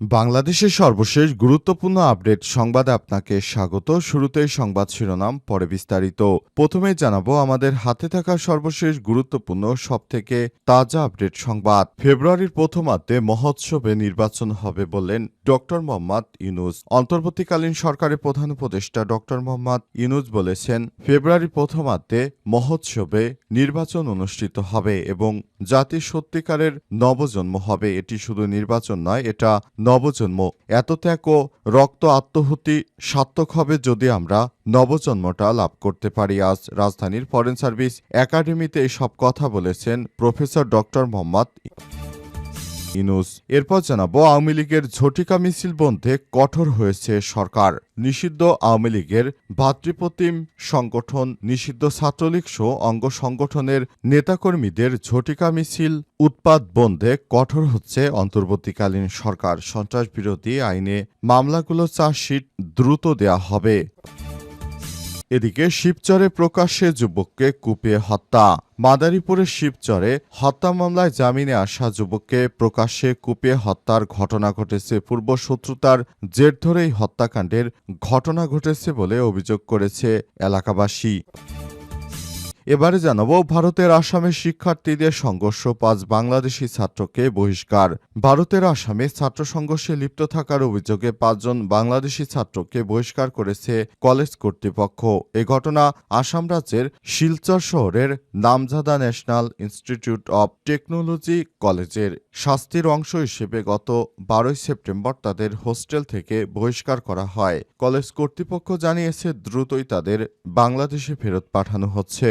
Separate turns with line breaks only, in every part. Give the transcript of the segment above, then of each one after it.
বাংলাদেশের সর্বশেষ গুরুত্বপূর্ণ আপডেট সংবাদে আপনাকে স্বাগত। শুরুতেই সংবাদ শিরোনাম, পরে বিস্তারিত। প্রথমে জানাব, আমাদের হাতে থাকা সর্বশেষ গুরুত্বপূর্ণ, সবথেকে তাজা আপডেট সংবাদ। ফেব্রুয়ারির প্রথমার্ধে মহোৎসবে নির্বাচন হবে বললেন ডক্টর মোহাম্মদ ইউনুস। অন্তর্বর্তীকালীন সরকারের প্রধান উপদেষ্টা ডক্টর মোহাম্মদ ইউনুস বলেছেন ফেব্রুয়ারির প্রথমার্ধে মহোৎসবে নির্বাচন অনুষ্ঠিত হবে এবং জাতির সত্যিকারের নবজন্ম হবে। এটি শুধু নির্বাচন নয়, এটা নবজন্ম। এত ত্যাগ ও রক্ত আত্মহুতি সার্থক হবে যদি আমরা নবজন্মটা লাভ করতে পারি। আজ রাজধানীর ফরেন সার্ভিস একাডেমিতে এসব কথা বলেছেন প্রফেসর ডক্টর মোহাম্মদ ইনুস। এরপর জানাব, আওয়ামী লীগের ঝটিকা মিছিল বন্ধে কঠোর হয়েছে সরকার। নিষিদ্ধ আওয়ামী লীগের ভাতৃপ্রতিম সংগঠন, নিষিদ্ধ ছাত্রলীগ সহ অঙ্গ সংগঠনের নেতাকর্মীদের ঝটিকা মিছিল উৎপাদ বন্ধে কঠোর হচ্ছে অন্তর্বর্তীকালীন সরকার। সন্ত্রাস বিরোধী আইনে মামলাগুলো চার্জশিট দ্রুত দেয়া হবে। এদিকে শিবচরে প্রকাশ্যে যুবককে কুপিয়ে হত্যা। মাদারীপুরের শিবচরে হত্যা মামলায় জামিনে আসা যুবককে প্রকাশ্যে কুপিয়ে হত্যার ঘটনা ঘটেছে পূর্ব শত্রুতার জের ধরেই হত্যাকাণ্ডের ঘটনা ঘটেছে বলে অভিযোগ করেছে এলাকাবাসী। এবারে জানাব, ভারতের আসামে শিক্ষার্থীদের সংঘর্ষ, পাঁচ বাংলাদেশি ছাত্রকে বহিষ্কার। ভারতের আসামে ছাত্র সংঘর্ষে লিপ্ত থাকার অভিযোগে পাঁচজন বাংলাদেশি ছাত্রকে বহিষ্কার করেছে কলেজ কর্তৃপক্ষ। এ ঘটনা আসাম রাজ্যের শিলচর শহরের নামজাদা ন্যাশনাল ইনস্টিটিউট অব টেকনোলজি কলেজের। শাস্তির অংশ হিসেবে গত বারোই সেপ্টেম্বর তাদের হোস্টেল থেকে বহিষ্কার করা হয়। কলেজ কর্তৃপক্ষ জানিয়েছে, দ্রুতই তাদের বাংলাদেশে ফেরত পাঠানো হচ্ছে।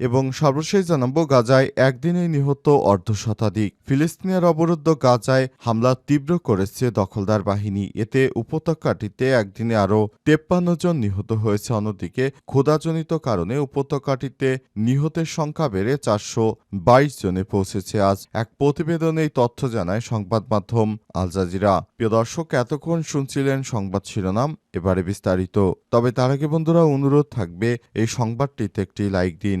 এবং সর্বশেষ জানাব গাজায় একদিনে নিহত অর্ধশতাধিক। ফিলিস্তিনের অবরুদ্ধ গাজায় হামলা তীব্র করেছে দখলদার বাহিনী। এতে উপত্যকাটিতে একদিনে আরও তেপ্পান্ন জন নিহত হয়েছে। অন্যদিকে ক্ষুধাজনিত কারণে উপত্যকাটিতে নিহতের সংখ্যা বেড়ে চারশো বাইশ জনে পৌঁছেছে। আজ এক প্রতিবেদনে এই তথ্য জানায় সংবাদ মাধ্যম আল জাজিরা। প্রিয় দর্শক, এতক্ষণ শুনছিলেন সংবাদ শিরোনাম, এবারে বিস্তারিত। তবে তার আগে বন্ধুরা, অনুরোধ থাকবে এই সংবাদটিতে একটি লাইক দিন।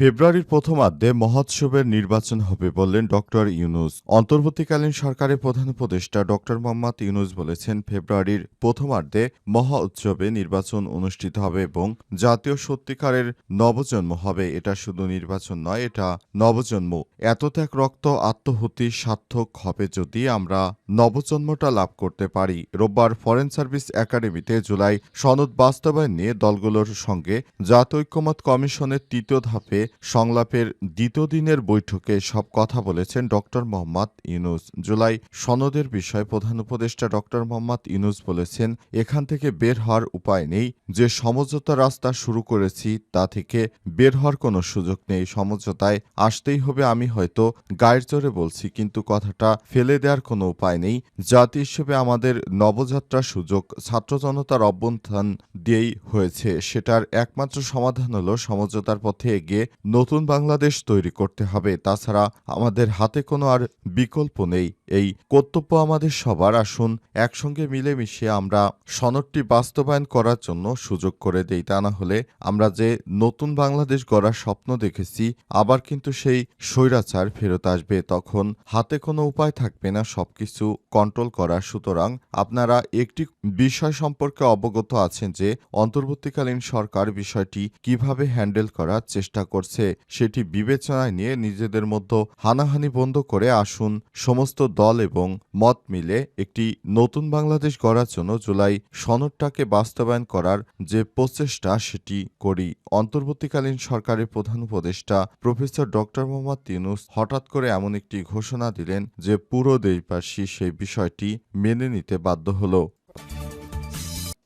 ফেব্রুয়ারির প্রথমার্ধে মহোৎসবের নির্বাচন হবে বললেন ডক্টর ইউনুস। অন্তর্বর্তীকালীন সরকারের প্রধান উপদেষ্টা ডক্টর মোহাম্মদ ইউনুস বলেছেন, ফেব্রুয়ারির প্রথমার্ধে মহা উৎসবে নির্বাচন অনুষ্ঠিত হবে এবং জাতীয় সত্যিকারের নবজন্ম হবে। এটা শুধু নির্বাচন নয়, এটা নবজন্ম। এত ত্যাগ, রক্ত আত্মহুতি সার্থক হবে যদি আমরা নবজন্মটা লাভ করতে পারি। রোববার ফরেন সার্ভিস একাডেমিতে জুলাই সনদ বাস্তবায়ন নিয়ে দলগুলোর সঙ্গে জাতীয় ঐক্যমত কমিশনের তৃতীয় ধাপে সংলাপের দ্বিতীয় দিনের বৈঠকে সব কথা বলেছেন ডক্টর মোহাম্মদ ইউনুস। জুলাই সনদের বিষয়ে প্রধান উপদেষ্টা ডক্টর মোহাম্মদ ইউনুস বলেছেন, এখান থেকে বের হওয়ার উপায় নেই। যে সমঝোতা রাস্তা শুরু করেছি, তা থেকে বের হওয়ার কোনো সুযোগ নেই। সমঝোতায় আসতেই হবে আমি হয়তো, গায়ের জোরে বলছি, কিন্তু কথাটা ফেলে দেওয়ার কোনো উপায় নেই। জাতি হিসেবে আমাদের নবযাত্রার সুযোগ ছাত্র জনতার অভ্যন্থান দিয়েই হয়েছে। সেটার একমাত্র সমাধান হলো সমঝোতার পথে এগিয়ে নতুন বাংলাদেশ তৈরি করতে হবে। তাছাড়া আমাদের হাতে কোনো আর বিকল্প নেই। এই কর্তব্য আমাদের সবার। আসুন, একসঙ্গে মিলেমিশে আমরা সনদটি বাস্তবায়ন করার জন্য সুযোগ করে দেই। তা না হলে আমরা যে নতুন বাংলাদেশ গড়ার স্বপ্ন দেখেছি, আবার কিন্তু সেই স্বৈরাচার ফেরত আসবে। তখন হাতে কোনো উপায় থাকবে না সবকিছু কন্ট্রোল করার। সুতরাং আপনারা একটি বিষয় সম্পর্কে অবগত আছেন যে, অন্তর্বর্তীকালীন সরকার বিষয়টি কীভাবে হ্যান্ডেল করার চেষ্টা করছে, সেটি বিবেচনায় নিয়ে নিজেদের মধ্যে হানাহানি বন্ধ করে আসুন। সমস্ত দল এবং মত মিলে একটি নতুন বাংলাদেশ গড়ার জন্য জুলাই সনদটাকে বাস্তবায়ন করার যে প্রচেষ্টা, সেটি করি। অন্তর্বর্তীকালীন সরকারের প্রধান উপদেষ্টা প্রফেসর ডক্টর মোহাম্মদ তিনুস হঠাৎ করে এমন একটি ঘোষণা দিলেন যে পুরো দেশবাসী সেই বিষয়টি মেনে নিতে বাধ্য হলো।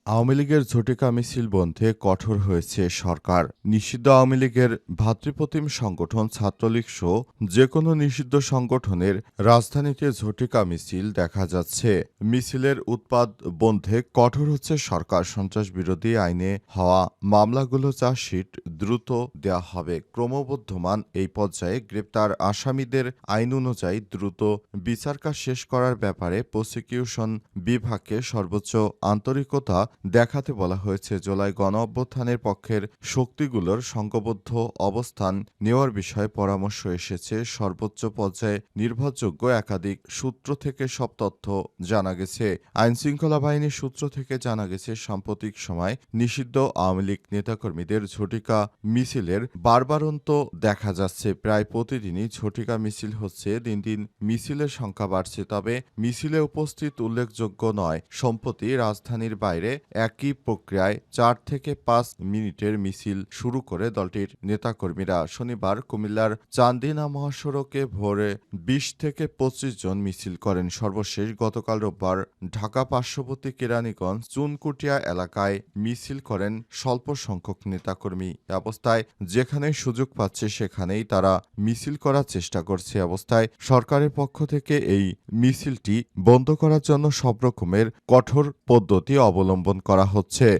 আওয়ামী লীগের ঝটিকা মিছিল বন্ধে কঠোর হয়েছে সরকার। নিষিদ্ধ আওয়ামী লীগের ভাতৃপ্রতিম সংগঠন ছাত্রলীগ সহ যে কোনো নিষিদ্ধ সংগঠনের রাজধানীতে ঝটিকা মিছিল দেখা যাচ্ছে। মিছিলের উৎপাদ বন্ধে কঠোর হচ্ছে সরকার। সন্ত্রাস বিরোধী আইনে হওয়া মামলাগুলো চার্জশিট দ্রুত দেয়া হবে। ক্রমবর্ধমান এই পর্যায়ে গ্রেপ্তার আসামিদের আইন অনুযায়ী দ্রুত বিচার কাজ শেষ করার ব্যাপারে প্রসিকিউশন বিভাগকে সর্বোচ্চ আন্তরিকতা দেখাতে বলা হয়েছে, জুলাই গণ অভ্যুত্থানের পক্ষের শক্তিগুলোর সংঘবদ্ধ অবস্থান নেওয়ার বিষয়ে পরামর্শ এসেছে। সর্বোচ্চ পর্যায়ে নির্ভরযোগ্য একাধিক সূত্র থেকে সব তথ্য জানা গেছে। আইনশৃঙ্খলা বাহিনীর সূত্র থেকে জানা গেছে, সাম্প্রতিক সময় নিষিদ্ধ আওয়ামী লীগ নেতাকর্মীদের ঝটিকা মিছিলের বারবারন্ত দেখা যাচ্ছে। প্রায় প্রতিদিনই ঝটিকা মিছিল হচ্ছে, দিন দিন মিছিলের সংখ্যা বাড়ছে। তবে মিছিলে উপস্থিত উল্লেখযোগ্য নয়। সম্প্রতি রাজধানীর বাইরে একই প্রক্রিয়ায় চার থেকে পাঁচ মিনিটের মিছিল শুরু করে দলটির নেতাকর্মীরা। শনিবার কুমিল্লার চান্দিনা মহাসড়কে ভোরে বিশ থেকে পঁচিশ জন মিছিল করেন। সর্বশেষ গতকাল রোববার ঢাকা পার্শ্ববর্তী কেরানীগঞ্জ চুনকুটিয়া এলাকায় মিছিল করেন স্বল্প সংখ্যক নেতাকর্মী। অবস্থায় যেখানে সুযোগ পাচ্ছে সেখানেই তারা মিছিল করার চেষ্টা করছে। অবস্থায় সরকারের পক্ষ থেকে এই মিছিলটি বন্ধ করার জন্য সব রকমের কঠোর পদ্ধতি অবলম্বন করা হচ্ছে।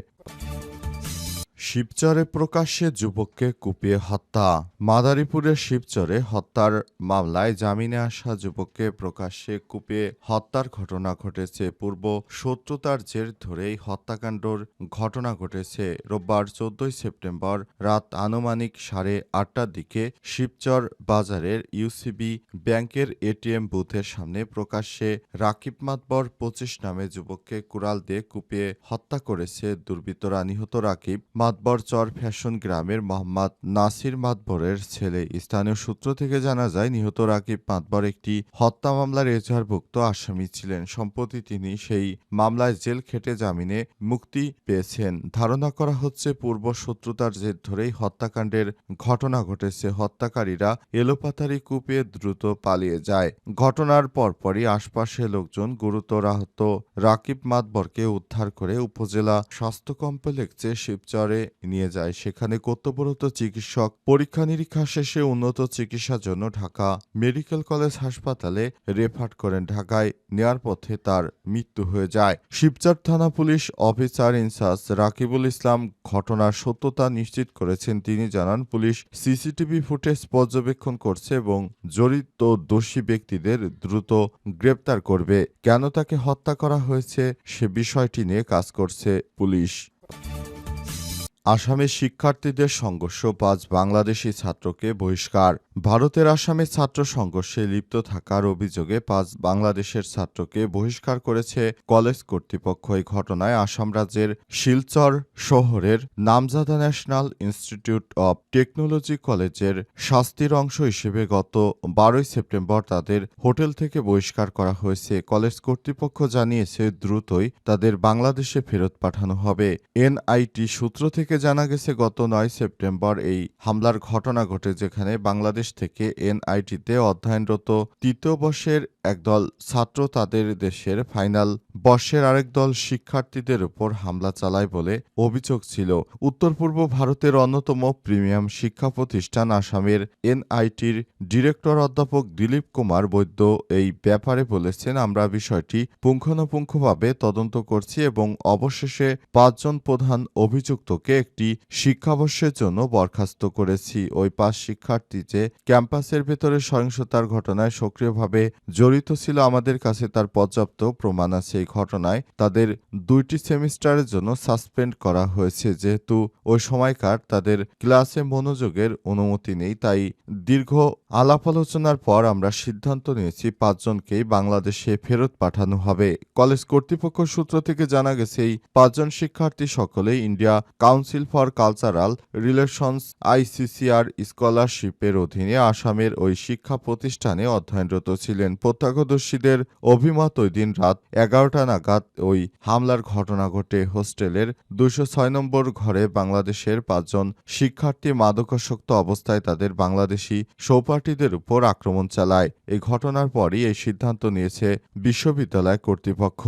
শিবচরে প্রকাশ্যে যুবককে কুপিয়ে হত্যা। মাদারীপুরের শিবচরে হত্যার মামলায় জামিনে আসা যুবককে প্রকাশ্যে কুপিয়ে হত্যার ঘটনা ঘটেছে। পূর্ব শত্রুতার জের ধরেই হত্যাকাণ্ডর ঘটনা ঘটেছে। রোববার চোদ্দই সেপ্টেম্বর রাত আনুমানিক সাড়ে আটটার দিকে শিবচর বাজারের ইউসিবি ব্যাংকের এটিএম বুথের সামনে প্রকাশ্যে রাকিব মাতবর পঁচিশ নামে যুবককে কুড়াল দিয়ে কুপিয়ে হত্যা করেছে দুর্বৃত্তরা। নিহত রাকিব মাতবর চর ফ্যাশন গ্রামের মোহাম্মদ নাসির মাতবরের ছেলে। স্থানীয় সূত্র থেকে জানা যায়, নিহত রাকিব মাতবর একটি হত্যা মামলার এজাহারভুক্ত আসামি ছিলেন। সম্প্রতি তিনি সেই মামলায় জেল খেটে জামিনে মুক্তি পেয়েছেন। ধারণা করা হচ্ছে, পূর্ব শত্রুতার জের ধরেই হত্যাকাণ্ডের ঘটনা ঘটেছে। হত্যাকারীরা এলোপাতারি কুপিয়ে দ্রুত পালিয়ে যায়। ঘটনার পরপরই আশপাশের লোকজন গুরুতর আহত রাকিব মাতবরকে উদ্ধার করে উপজেলা স্বাস্থ্য কমপ্লেক্সে শিবচরে নিয়ে যায়। সেখানে কর্তব্যরত চিকিৎসক পরীক্ষা নিরীক্ষা শেষে উন্নত চিকিৎসার জন্য ঢাকা মেডিকেল কলেজ হাসপাতালে রেফার করেন। ঢাকায় নেয়ার পথে তার মৃত্যু হয়ে যায়। শিবচর থানা police officer in charge Rakibul Islam ঘটনার সত্যতা নিশ্চিত করেছেন। তিনি জানান, পুলিশ সিসিটিভি ফুটেজ পর্যবেক্ষণ করছে এবং জড়িত দোষী ব্যক্তিদের দ্রুত গ্রেপ্তার করবে। কেন তাকে হত্যা করা হয়েছে সে বিষয়টি নিয়ে কাজ করছে পুলিশ। আসামের শিক্ষার্থীদের সংঘর্ষ পাঁচ বাংলাদেশি ছাত্রকে বহিষ্কার। ভারতের আসামে ছাত্র সংঘর্ষে লিপ্ত থাকার অভিযোগে পাঁচ বাংলাদেশের ছাত্রকে বহিষ্কার করেছে কলেজ কর্তৃপক্ষ। এই ঘটনায় আসাম রাজ্যের শিলচর শহরের নামজাদা ন্যাশনাল ইনস্টিটিউট অব টেকনোলজি কলেজের শাস্তির অংশ হিসেবে গত বারোই সেপ্টেম্বর তাদের হোটেল থেকে বহিষ্কার করা হয়েছে। কলেজ কর্তৃপক্ষ জানিয়েছে, দ্রুতই তাদের বাংলাদেশে ফেরত পাঠানো হবে। এনআইটি সূত্র থেকে জানা গেছে, গত নয় সেপ্টেম্বর এই হামলার ঘটনা ঘটে যেখানে বাংলাদেশ থেকে এনআইটিতে অধ্যয়নরত তৃতীয় বর্ষের একদল ছাত্র তাদের দেশের ফাইনাল বর্ষের আরেক দল শিক্ষার্থীদের উপর হামলা চালায় বলে অভিযোগ ছিল। উত্তর পূর্ব ভারতের অন্যতম প্রিমিয়াম শিক্ষা প্রতিষ্ঠান আসামের এনআইটির ডিরেক্টর অধ্যাপক দিলীপ কুমার বৈদ্য এই ব্যাপারে বলেছেন, আমরা বিষয়টি পুঙ্খানুপুঙ্খভাবে তদন্ত করছি এবং অবশেষে পাঁচজন প্রধান অভিযুক্তকে একটি শিক্ষাবর্ষের জন্য বরখাস্ত করেছি। ওই পাঁচ শিক্ষার্থী যে ক্যাম্পাসের ভেতরে সহিংসতার ঘটনায় সক্রিয়ভাবে জড়িত ছিল আমাদের কাছে তার পর্যাপ্ত প্রমাণ আছে এই ঘটনায়। তাদের দুইটি সেমিস্টারের জন্য সাসপেন্ড করা হয়েছে, যেহেতু ওই সময়কার তাদের ক্লাসে মনোযোগের অনুমতি নেই, তাই দীর্ঘ আলাপ আলোচনার পর আমরা সিদ্ধান্ত নিয়েছি পাঁচজনকেই বাংলাদেশে ফেরত পাঠানো হবে। কলেজ কর্তৃপক্ষ সূত্র থেকে জানা গেছে, এই পাঁচজন শিক্ষার্থী সকলে India Council for Cultural Relations ICCR স্কলারশিপের অধীনে আসামের ওই শিক্ষা প্রতিষ্ঠানে অধ্যয়নরত ছিলেন। প্রত্যক্ষদর্শীদের অভিমত ওই দিন রাত এগারোটা নাগাদ ওই হামলার ঘটনা ঘটে হোস্টেলের দুশো ছয় নম্বর ঘরে বাংলাদেশের পাঁচজন শিক্ষার্থী মাদকাসক্ত অবস্থায় তাদের বাংলাদেশি সহপাঠীদের উপর আক্রমণ চালায়। এই ঘটনার পরই এই সিদ্ধান্ত নিয়েছে বিশ্ববিদ্যালয় কর্তৃপক্ষ।